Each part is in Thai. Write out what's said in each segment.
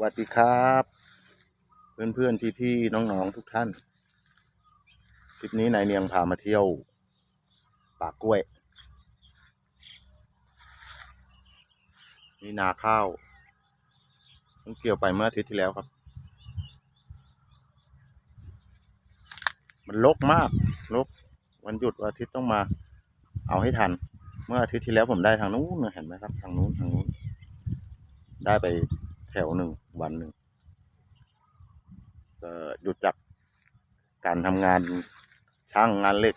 วัสดีครับ เพื่อนเพื่อนพี่พี่ๆน้องทุกท่าน คลิปนี้นายเนียงพามาเที่ยวป่ากล้วย นี่นาข้าวเพิ่งเกี่ยวไปเมื่ออาทิตย์ที่แล้วครับ มันลกมากลกวันหยุดวันอาทิตย์ต้องมา เอาให้ทัน เมื่ออาทิตย์ที่แล้วผมได้ทางนู้นเห็นไหมครับ ทางนู้นทางนู้น ได้ไป ถวหนึ่งวันหนึ่งก็หยุดจากการทำงานช่างงานเหล็ก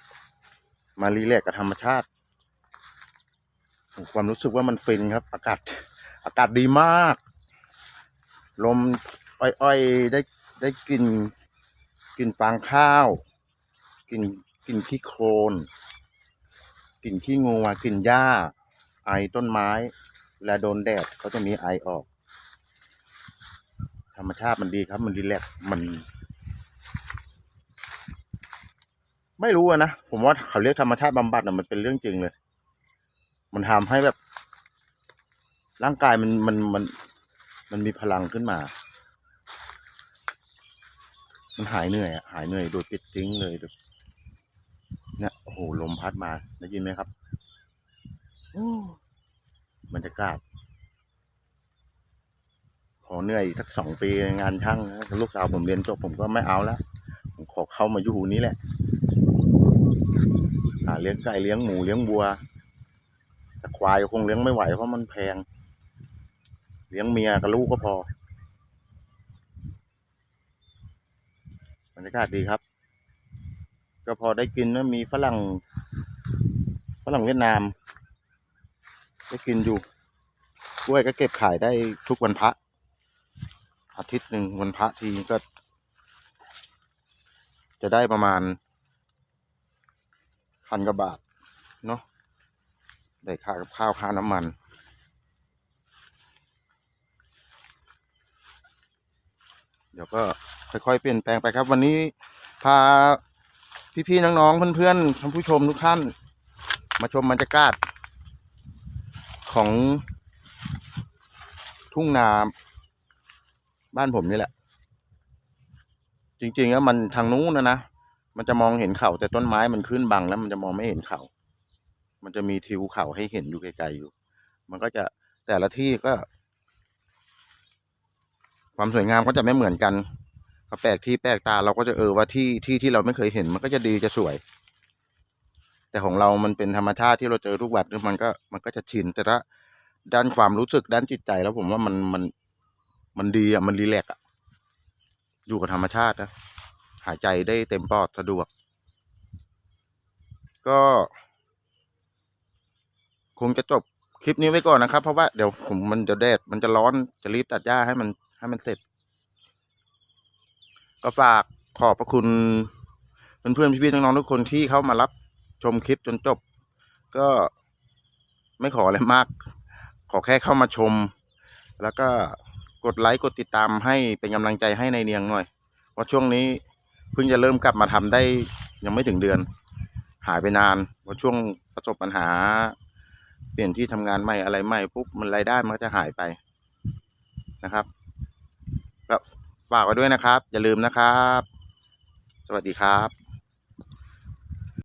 มารีแลกกับธรรมชาติ ความรู้สึกว่ามันฟินครับ อากาศอากาศดีมาก ลมอ้อยๆได้ได้กลินกลินฟางข้าวกลินกลินขี้โคลนกลินขี้งัวกลินหญ้า ไอต้นไม้เวลาโดนแดดเขาจะมีไอออก ธรรมชาติมันดีครับ มันรีแลกมัน ไม่รู้นะผมว่าเขาเรียกธรรมชาติบำบัดนะมันเป็นเรื่องจริงเลย มันทำให้แบบ ร่างกายมันมันมัน มันมีพลังขึ้นมา มันหายเหนื่อยหายเหนื่อยโดยปิดทิ้งเลยเนี่ยโอ้โหลมพัดมาได้ยินไหมครับอ้บรรยากาศ ขอเหนื่อยสักสองปีงานช่างนะลูกสาวผมเรียนจบผมก็ไม่เอาแล้วผมขอเข้ามาอยู่นี้แหละหาเลี้ยงไก่เลี้ยงหมูเลี้ยงวัวแต่ควายคงเลี้ยงไม่ไหวเพราะมันแพง เลี้ยงเมียกับลูกก็พอบรรยากาศดีครับ ก็พอได้กินนะมีฝรั่งฝรั่งเวียดนามได้กินอยู่กล้วยก็เก็บขายได้ทุกวันพระ อาทิตย์หนึ่งวันพระทีก็ จะได้ประมาณพันกว่าบาทเนาะได้ค่ากับข้าวค่าน้ำมัน เดี๋ยวก็ค่อยๆเปลี่ยนแปลงไปครับ วันนี้พาพี่ๆน้องๆเพื่อนๆท่านผู้ชมทุกท่าน มาชมบรรยากาศของทุ่งนา บ้านผมนี่แหละ จริงๆแล้วมันทางนู้นนะนะมันจะมองเห็นเขาแต่ต้นไม้มันขึ้นบังแล้วมันจะมองไม่เห็นเขา มันจะมีทิวเขาให้เห็นอยู่ไกลๆอยู่ มันก็จะแต่ละที่ก็ ความสวยงามก็จะไม่เหมือนกันแปลกที่แปลกตาเราก็จะเออว่าที่ที่ที่เราไม่เคยเห็น มันก็จะดีจะสวย แต่ของเรามันเป็นธรรมชาติที่เราเจอทุกวันมันก็มันก็จะชินแต่ละด้านความรู้สึกด้านจิตใจแล้วผมว่ามันมัน มันดีอะมันรีแลกซ์อะ อยู่กับธรรมชาตินะหายใจได้เต็มปอดสะดวก ก็ คงจะจบคลิปนี้ไว้ก่อนนะครับ เพราะว่าเดี๋ยวผมมันจะแดดมันจะร้อนจะรีบตัดหญ้าให้มันให้มันเสร็จ ก็ฝากขอบพระคุณเพื่อนๆพี่ๆน้องๆทุกคนที่เข้ามารับชมคลิปจนจบ ก็ไม่ขออะไรมาก ขอแค่เข้ามาชม แล้วก็ กดไลค์กดติดตามให้เป็นกำลังใจให้ในเนียงหน่อยเพราะช่วงนี้เพิ่งจะเริ่มกลับมาทำได้ยังไม่ถึงเดือน หายไปนานเพราะช่วงประสบปัญหา เปลี่ยนที่ทำงานใหม่อะไรใหม่ปุ๊บมันรายได้มันก็จะหายไปนะครับก็ฝากไว้ด้วยนะครับ อย่าลืมนะครับ สวัสดีครับ